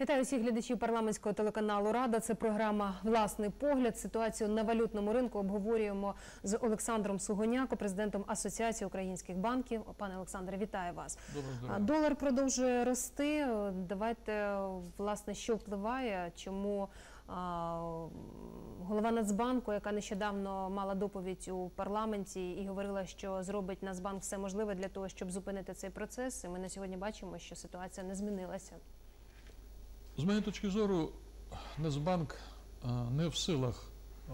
Вітаю всіх глядачів парламентського телеканалу Рада. Це програма Власний погляд. Ситуацію на валютному ринку обговорюємо з Олександром Сугоняко, президентом Асоціації українських банків. Пане Олександре, вітаю вас. Доброго А. Долар продовжує рости. Давайте власне що впливає, чому голова Нацбанку, яка нещодавно мала доповідь у парламенті і говорила, що зробить Нацбанк все можливе для того, щоб зупинити цей процес. І ми на сьогодні бачимо, що ситуація не змінилася. З моєї точки зору, Нацбанк е, не в силах е,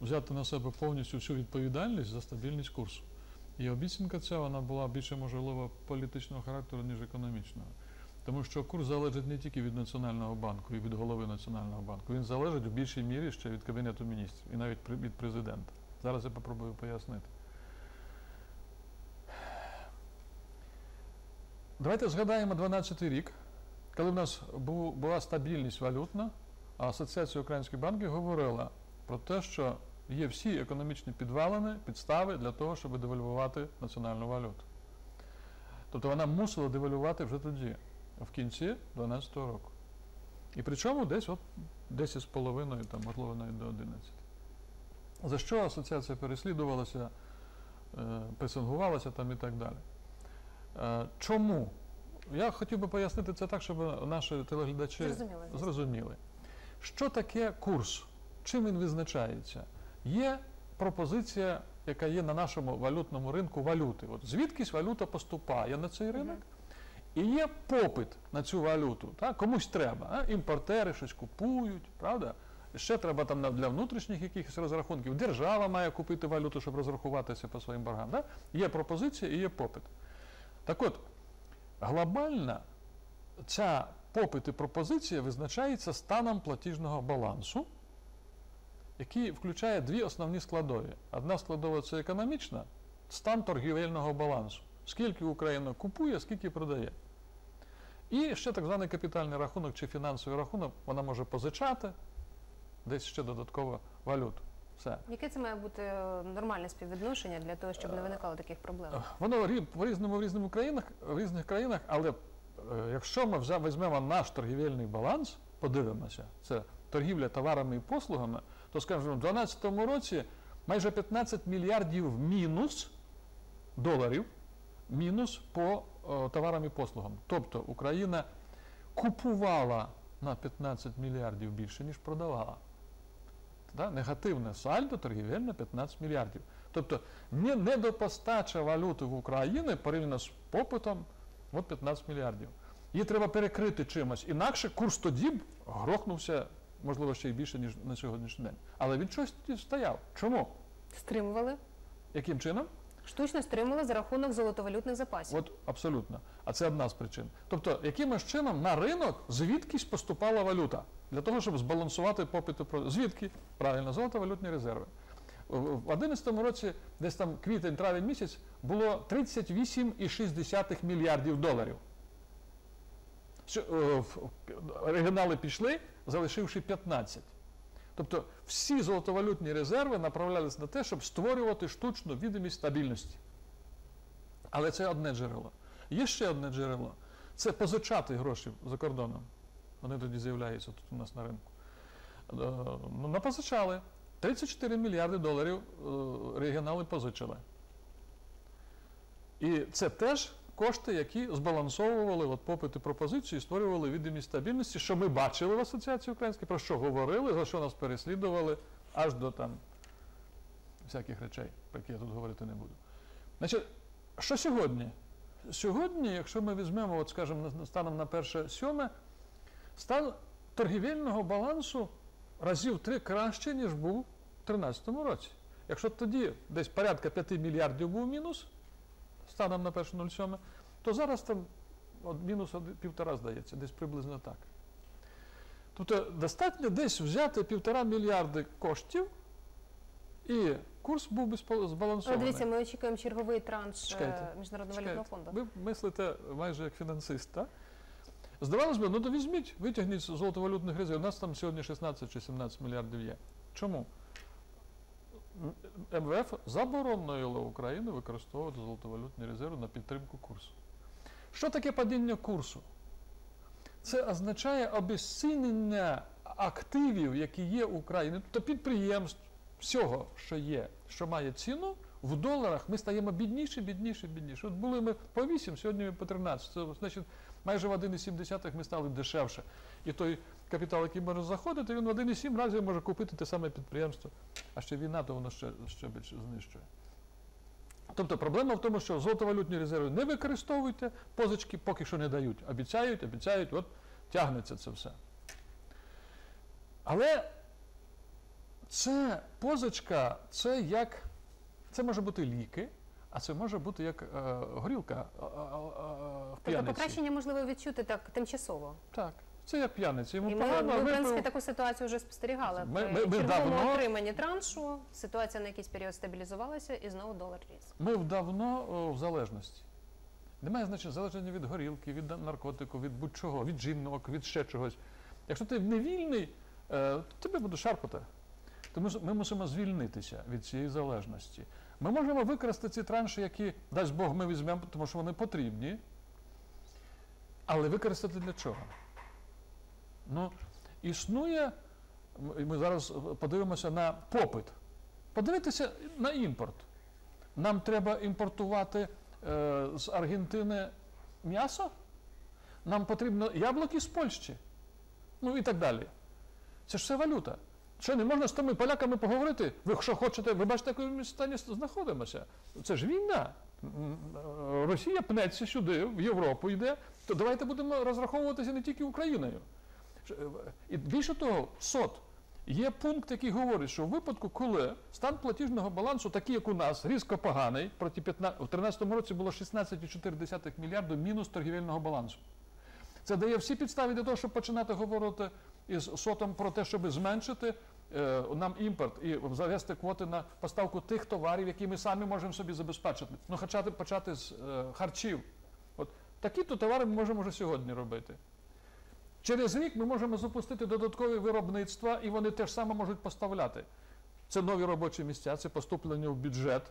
взяти на себе повністю всю відповідальність за стабільність курсу. І обіцянка ця вона була більше можливо політичного характеру, ніж економічного. Тому що курс залежить не тільки від Національного банку і від голови Національного банку. Він залежить в більшій мірі ще від Кабінету міністрів і навіть від президента. Зараз я попробую пояснити. Давайте згадаємо 12-й рік, коли в нас бу- була стабільність валютна, Асоціація українських банків говорила про те, що є всі економічні підвалини, підстави для того, щоб девальвувати національну валюту. Тобто вона мусила девальвувати вже тоді, в кінці 2012 року. І причому десь от 10,5, там, можливо, навіть до 11. За що асоціація переслідувалася, е, пресингувалася там і так далі. Е, Чому? Я хотів би пояснити це так, щоб наші телеглядачі Зрозуміло, звісно. зрозуміли. Що таке курс? Чим він визначається? Є пропозиція, яка є на нашому валютному ринку валюти. От звідкись валюта поступає на цей ринок, і є попит на цю валюту. Так? Комусь треба. А? Імпортери щось купують, правда? Ще треба там для внутрішніх якихось розрахунків. Держава має купити валюту, щоб розрахуватися по своїм боргам. Так? Є пропозиція і є попит. Так от, глобальна ця попит і пропозиція визначається станом платіжного балансу, який включає дві основні складові. Одна складова це економічна, стан торгівельного балансу. Скільки Україна купує, скільки продає. І ще так званий капітальний рахунок чи фінансовий рахунок, вона може позичати десь ще додатково валюту. Все. Яке це має бути е, нормальне співвідношення для того, щоб не виникало таких проблем? Воно в різному в різному країнах, в різних країнах, але е, якщо ми взя- візьмемо наш торгівельний баланс, подивимося, це торгівля товарами і послугами, то скажімо, в 2012 році майже 15 мільярдів мінус доларів мінус по е, товарам і послугам. Тобто Україна купувала на 15 мільярдів більше, ніж продавала. Да? Негативне сальдо торгівельне 15 мільярдів. Тобто не, недопостача валюти в Україні порівняно з попитом от 15 мільярдів. Її треба перекрити чимось. Інакше курс тоді б грохнувся, можливо, ще й більше, ніж на сьогоднішній день. Але він щось тоді стояв. Чому? Стримували? Яким чином? Штучно стримували за рахунок золотовалютних запасів. От абсолютно. А це одна з причин. Тобто, якимось чином на ринок звідкись поступала валюта для того, щоб збалансувати попит продаж. Звідки? Правильно, золотовалютні резерви. В 2011 році, десь там квітень-травень місяць, було 38,6 мільярдів доларів. Е, Регіонали пішли, залишивши 15. Тобто всі золотовалютні резерви направлялись на те, щоб створювати штучну відомість стабільності. Але це одне джерело. Є ще одне джерело. Це позичати гроші за кордоном. Вони тоді з'являються тут у нас на ринку. Е, Ну, напозичали. 34 мільярди доларів е, регіонали позичили. І це теж кошти, які збалансовували от попит і пропозицію і створювали відомість стабільності, що ми бачили в Асоціації Українській, про що говорили, за що нас переслідували, аж до там всяких речей, про які я тут говорити не буду. Значить, що сьогодні? Сьогодні, якщо ми візьмемо, от скажімо, станом на перше сьоме, стан торгівельного балансу разів три краще, ніж був у 2013 році. Якщо тоді десь порядка 5 мільярдів був мінус, станом на 1.07, то зараз там от мінус півтора, здається, десь приблизно так. Тобто достатньо десь взяти півтора мільярди коштів, і курс був би збалансований. дивіться, ми очікуємо черговий транш е, Чекайте, Міжнародного Чекайте, валютного фонду. Ви мислите майже як фінансист, так? Здавалось би, ну то візьміть, витягніть з золотовалютних резервів. У нас там сьогодні 16 чи 17 мільярдів є. Чому? МВФ заборонило Україну використовувати золотовалютні резерви на підтримку курсу. Що таке падіння курсу? Це означає обезцінення активів, які є в Україні, тобто підприємств, всього, що є, що має ціну, в доларах ми стаємо бідніші, бідніші, бідніші. От були ми по 8, сьогодні ми по 13. Це значить майже в 1,7 ми стали дешевше. І той капітал, який може заходити, він в 1,7 разів може купити те саме підприємство. А ще війна, то воно ще, ще більше знищує. Тобто проблема в тому, що золотовалютні резерви не використовуйте, позички поки що не дають. Обіцяють, обіцяють, от тягнеться це все. Але це позичка, це як це може бути ліки, а це може бути як е, горілка е, е, е, в Тобто п'яниці. покращення можливо відчути так тимчасово. Так, це як п'яниця. Йому І ми, погано, ми, в випив. принципі, таку ситуацію вже спостерігали. Ми- При ми- ми черговому давно- отриманні траншу ситуація на якийсь період стабілізувалася і знову долар ріс. Ми давно о, в залежності. Немає значення залеження від горілки, від наркотику, від будь-чого, від жінок, від ще чогось. Якщо ти не вільний, е, то тебе буде шарпати. Тому що ми мусимо звільнитися від цієї залежності. Ми можемо використати ці транші, які, дасть Бог, ми візьмемо, тому що вони потрібні. Але використати для чого? Ну, існує, ми зараз подивимося на попит. Подивитися на імпорт. Нам треба імпортувати е, з Аргентини м'ясо? Нам потрібно яблуки з Польщі? Ну і так далі. Це ж все валюта. Що не можна з тими поляками поговорити? Ви що хочете, ви бачите, в якому стані знаходимося. Це ж війна. Росія пнеться сюди, в Європу йде, то давайте будемо розраховуватися не тільки Україною. Е, І більше того, СОТ. Є пункт, який говорить, що в випадку, коли стан платіжного балансу, такий як у нас, різко поганий, проти 15, у 2013 році було 16,4 мільярда мінус торгівельного балансу. Це дає всі підстави для того, щоб починати говорити із СОТом про те, щоб зменшити е, нам імпорт і завести квоти на поставку тих товарів, які ми самі можемо собі забезпечити. Ну, хоча почати з е, харчів. От такі-то товари ми можемо вже сьогодні робити. Через рік ми можемо запустити додаткові виробництва, і вони теж саме можуть поставляти. Це нові робочі місця, це поступлення в бюджет,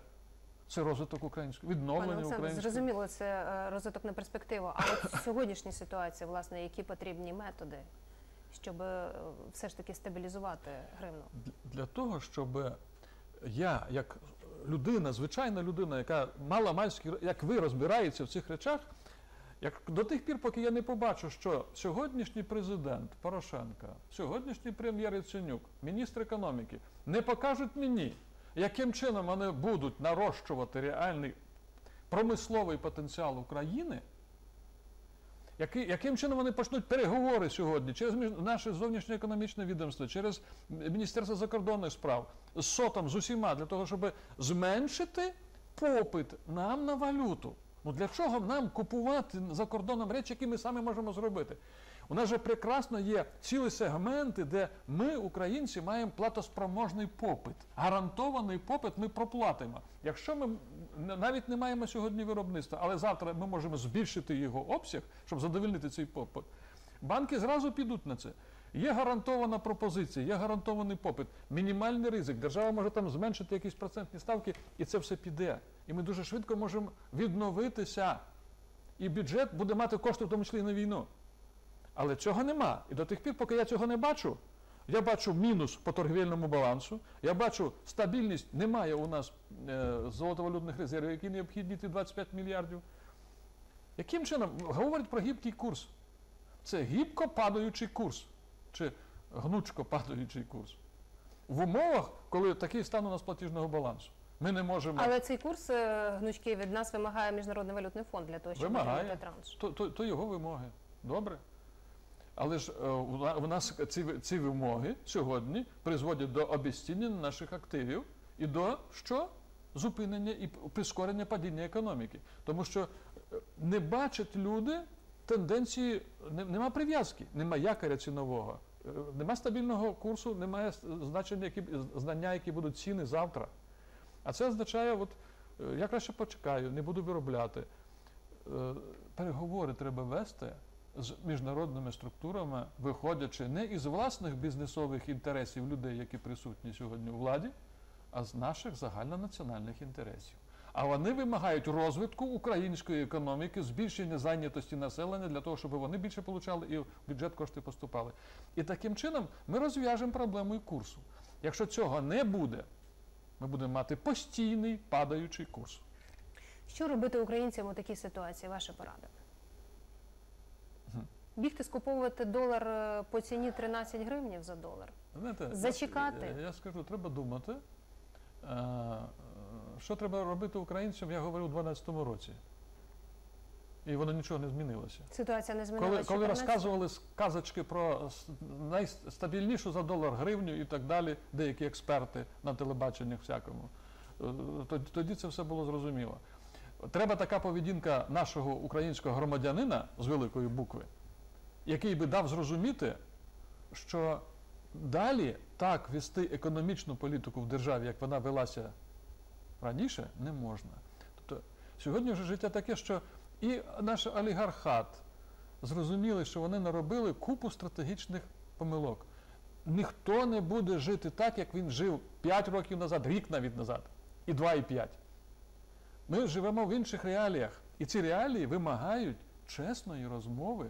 це розвиток українського, Пане відновлення Олександр, українського. зрозуміло, це е, розвиток на перспективу. А от в сьогоднішній ситуації, власне, які потрібні методи, щоб е, все ж таки стабілізувати гривну? для того, щоб я, як людина, звичайна людина, яка мало-мальськи, як ви розбирається в цих речах, як до тих пір, поки я не побачу, що сьогоднішній президент Порошенка, сьогоднішній прем'єр Яценюк, міністр економіки не покажуть мені, яким чином вони будуть нарощувати реальний промисловий потенціал України, яким чином вони почнуть переговори сьогодні через наше зовнішньоекономічне відомство, через Міністерство закордонних справ з СОТом, з усіма, для того, щоб зменшити попит нам на валюту. Ну для чого нам купувати за кордоном речі, які ми самі можемо зробити? У нас же прекрасно є цілі сегменти, де ми, українці, маємо платоспроможний попит. Гарантований попит ми проплатимо. Якщо ми навіть не маємо сьогодні виробництва, але завтра ми можемо збільшити його обсяг, щоб задовольнити цей попит. Банки зразу підуть на це. Є гарантована пропозиція, є гарантований попит, мінімальний ризик. Держава може там зменшити якісь процентні ставки, і це все піде. І ми дуже швидко можемо відновитися. І бюджет буде мати кошти, в тому числі і на війну. Але цього нема. І до тих пір, поки я цього не бачу, я бачу мінус по торгівельному балансу, я бачу стабільність, немає у нас е, золотовалютних резервів, які необхідні ті 25 мільярдів. Яким чином? Говорять про гібкий курс. Це гібко падаючий курс, чи гнучко падаючий курс. В умовах, коли такий стан у нас платіжного балансу. Ми не можемо. Але цей курс е, гнучкий від нас вимагає Міжнародний валютний фонд для того, щоб Вимагає. отримати транш. То, то, то його вимоги. Добре. Але ж е, у нас ці, ці вимоги сьогодні призводять до обезцінення наших активів і до що? Зупинення і прискорення падіння економіки. Тому що е, не бачать люди тенденції, нема прив'язки, нема якоря цінового, нема стабільного курсу, немає значення, які, знання, які будуть ціни завтра. А це означає, от, е, я краще почекаю, не буду виробляти. Е, Переговори треба вести з міжнародними структурами, виходячи не із власних бізнесових інтересів людей, які присутні сьогодні у владі, а з наших загальнонаціональних інтересів. А вони вимагають розвитку української економіки, збільшення зайнятості населення для того, щоб вони більше получали і в бюджет кошти поступали. І таким чином ми розв'яжемо проблему і курсу. Якщо цього не буде, ми будемо мати постійний падаючий курс. Що робити українцям у такій ситуації? Ваша порада? Бігти скуповувати долар е, по ціні 13 гривнів за долар. Знаєте, Зачекати? Я, я скажу, треба думати. Е, е, Що треба робити українцям, я говорив у 2012 році. І воно нічого не змінилося. Ситуація не змінилася. коли розказували сказочки про найстабільнішу за долар гривню і так далі, деякі експерти на телебаченнях всякому, е, тоді це все було зрозуміло. Треба така поведінка нашого українського громадянина з великої букви, який би дав зрозуміти, що далі так вести економічну політику в державі, як вона велася раніше, не можна. Тобто сьогодні вже життя таке, що і наш олігархат зрозуміли, що вони наробили купу стратегічних помилок. Ніхто не буде жити так, як він жив 5 років назад, рік навіть назад, і 2, і 5. Ми живемо в інших реаліях. І ці реалії вимагають чесної розмови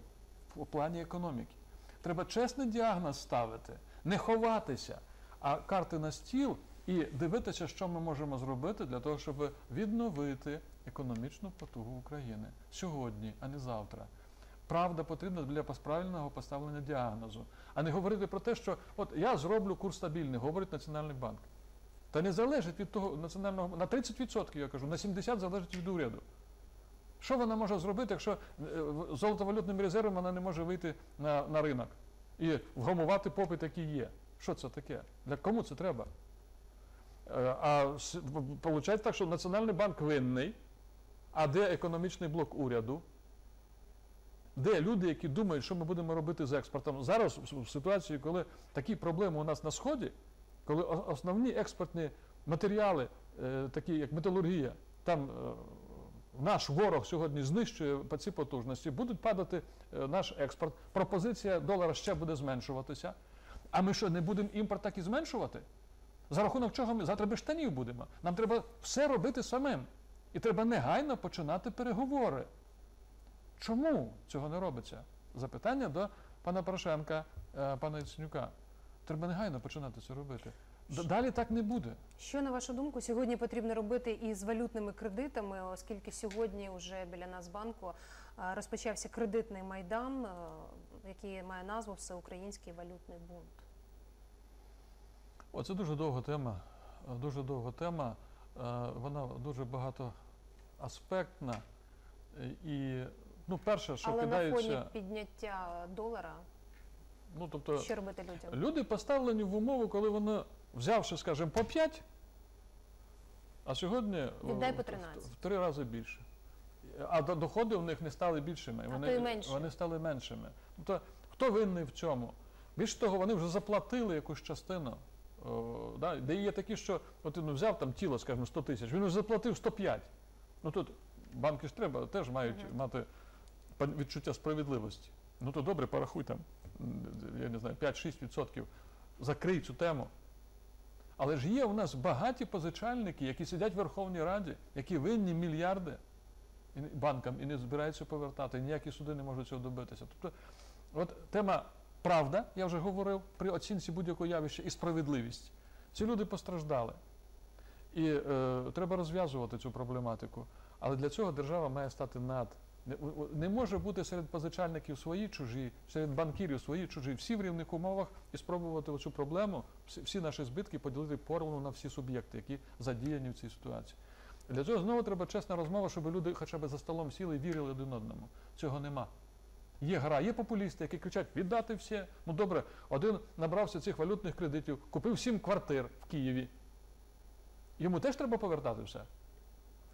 в плані економіки. Треба чесний діагноз ставити, не ховатися, а карти на стіл і дивитися, що ми можемо зробити для того, щоб відновити економічну потугу України сьогодні, а не завтра. Правда потрібна для правильного поставлення діагнозу, а не говорити про те, що от я зроблю курс стабільний, говорить Національний банк. Та не залежить від того національного на 30% я кажу, на 70% залежить від уряду. Що вона може зробити, якщо е, золотовалютним резервом вона не може вийти на, на ринок і вгамувати попит, який є? Що це таке? Для кому це треба? Е, А виходить так, що Національний банк винний, а де економічний блок уряду? Де люди, які думають, що ми будемо робити з експортом? Зараз в- ситуації, коли такі проблеми у нас на сході, коли основні експортні матеріали, е, такі як металургія, там е, наш ворог сьогодні знищує по ці потужності, будуть падати е, наш експорт, пропозиція долара ще буде зменшуватися. А ми що, не будемо імпорт так і зменшувати? За рахунок чого ми завтра без штанів будемо? Нам треба все робити самим. І треба негайно починати переговори. Чому цього не робиться? Запитання до пана Порошенка, е, пана Яценюка. Треба негайно починати це робити. Далі так не буде. Що на вашу думку сьогодні потрібно робити із валютними кредитами, оскільки сьогодні вже біля Нацбанку е, розпочався кредитний майдан, е, який має назву Всеукраїнський валютний бунт. Оце дуже довга тема. Дуже довга тема. Е, Вона дуже багатоаспектна. І, ну, перше, що Але на кидається. фоні підняття долара, Ну, тобто, що робити людям? Люди поставлені в умову, коли вони, взявши, скажімо, по 5, а сьогодні е, Віддай по в- 13. В, три рази більше. А до- доходи в них не стали більшими, А вони, то менше. вони стали меншими. Тобто, хто винний в цьому? Більше того, вони вже заплатили якусь частину. О, да, де є такі, що от він взяв там тіло, скажімо, 100 тисяч, він вже заплатив 105. Ну тут банки ж треба, теж мають Мгм. мати відчуття справедливості. Ну то добре, порахуй там, я не знаю, 5-6%. Закрий цю тему. Але ж є у нас багаті позичальники, які сидять в Верховній Раді, які винні мільярди і банкам і не збираються повертати, ніякі суди не можуть цього добитися. Тобто, от тема правда, я вже говорив, при оцінці будь-якого явища і справедливість. Ці люди постраждали. І е, треба розв'язувати цю проблематику. Але для цього держава має стати над. Не, не може бути серед позичальників свої чужі, серед банкірів свої чужі, всі в рівних умовах і спробувати оцю проблему, всі наші збитки поділити поровну на всі суб'єкти, які задіяні в цій ситуації. Для цього знову треба чесна розмова, щоб люди хоча б за столом сіли і вірили один одному. Цього нема. Є гра, є популісти, які кричать віддати все. Ну добре, один набрався цих валютних кредитів, купив сім квартир в Києві. Йому теж треба повертати все.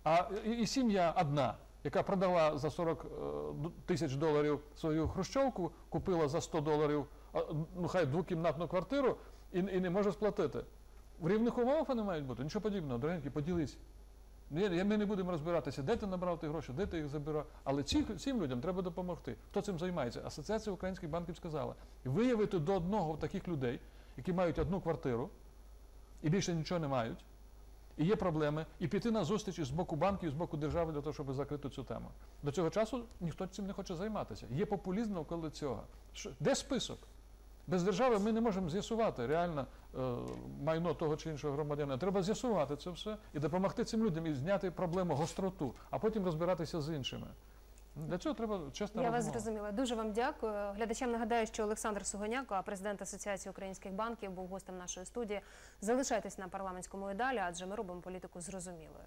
А і, і сім'я одна, яка продала за 40 е, тисяч доларів свою хрущовку, купила за 100 доларів, ну хай двокімнатну квартиру і, і не може сплатити. В рівних умовах вони мають бути. Нічого подібного, дорогенькі, поділись. Ми не будемо розбиратися, де ти набрав ті гроші, де ти їх забирав. Але ці, цим людям треба допомогти. Хто цим займається? Асоціація українських банків сказала, виявити до одного таких людей, які мають одну квартиру і більше нічого не мають, і є проблеми, і піти на зустріч з боку банків, з боку держави для того, щоб закрити цю тему. До цього часу ніхто цим не хоче займатися. Є популізм навколо цього. Де список? Без держави ми не можемо з'ясувати реально е, майно того чи іншого громадянина. Треба з'ясувати це все і допомогти цим людям і зняти проблему гостроту, а потім розбиратися з іншими. Для цього треба чесна Я вас зрозуміла. Дуже вам дякую. Глядачам нагадаю, що Олександр Сугоняко, президент Асоціації українських банків, був гостем нашої студії. Залишайтесь на парламентському і далі, адже ми робимо політику зрозумілою.